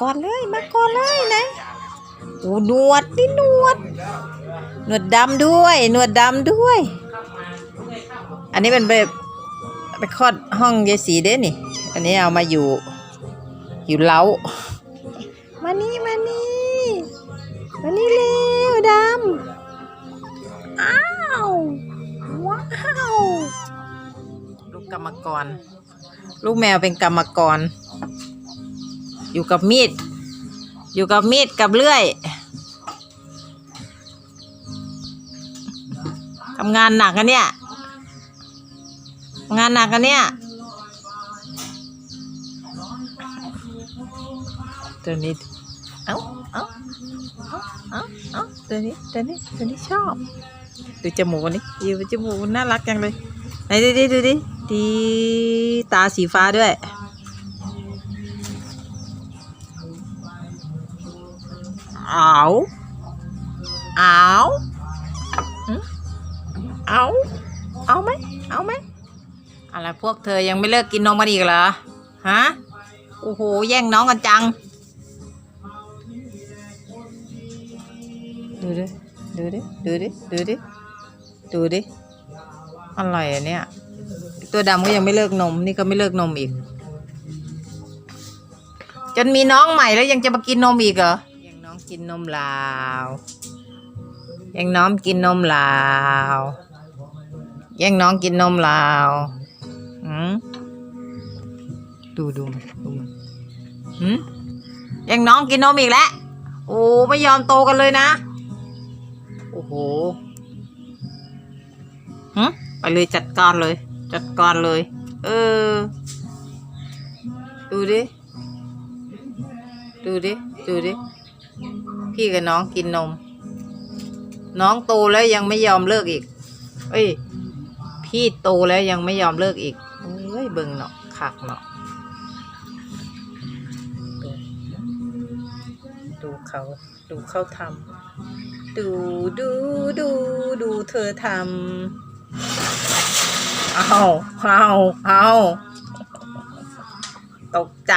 ก่อนเลยมาก่อนเลยนะโอ้หนวดนี่หนวด หนวดดำด้วยหนวดดำด้วย อันนี้เป็นไปไปคลอดห้องยายสีเด้นี่ อันนี้เอามาอยู่อยู่เล้ามานี่มานี่มานี่เร็วดำอ้าวว้าวลูกกรรมกร ลูกแมวเป็นกรรมกร อยู่กับมีด อยู่กับมีดกับเลื่อยทำงานหนักกันเนี่ยงานหนักกันเนี่ยตัวนี้เอ้าเอ้าเอ้าเอ้าเอ้าตัวนี้ตัวนี้ตัวนี้ชอบดูจมูกนี่ดูจมูกน่ารักจังเลยไหนดูดิดูดิดีตาสีฟ้าด้วย เอาเอาเอาเอาไหมเอาไหมอะไรพวกเธอยังไม่เลิกกินนมกันอีกเหรอฮะโอ้โหแย่งน้องกันจัง ดูดิดูดิดูดิดูดิดูดิอะไรอะเนี่ย ตัวดำก็ยังไม่เลิกนม นี่ก็ไม่เลิกนมอีก จนมีน้องใหม่แล้วยังจะมากินนมอีกเหรอ กินนมลาว ยังน้องกินนมลาว ยังน้องกินนมลาวอืมดูดูมันดูมันหืมยังน้องกินนมอีกแล้ว โอ้ไม่ยอมโตกันเลยนะ โอ้โหหึไปเลยจัดการเลย จัดการเลย เออ ดูดิ ดูดิ ดูดิ พี่กับน้องกินนม น้องโตแล้วยังไม่ยอมเลิกอีก เอ้ย พี่โตแล้วยังไม่ยอมเลิกอีกเอ้ยเบิ่งเนาะคักเนาะดูดูเขาดูเขาทำดูดูดูดูเธอทำเอาเอาเอาตกใจ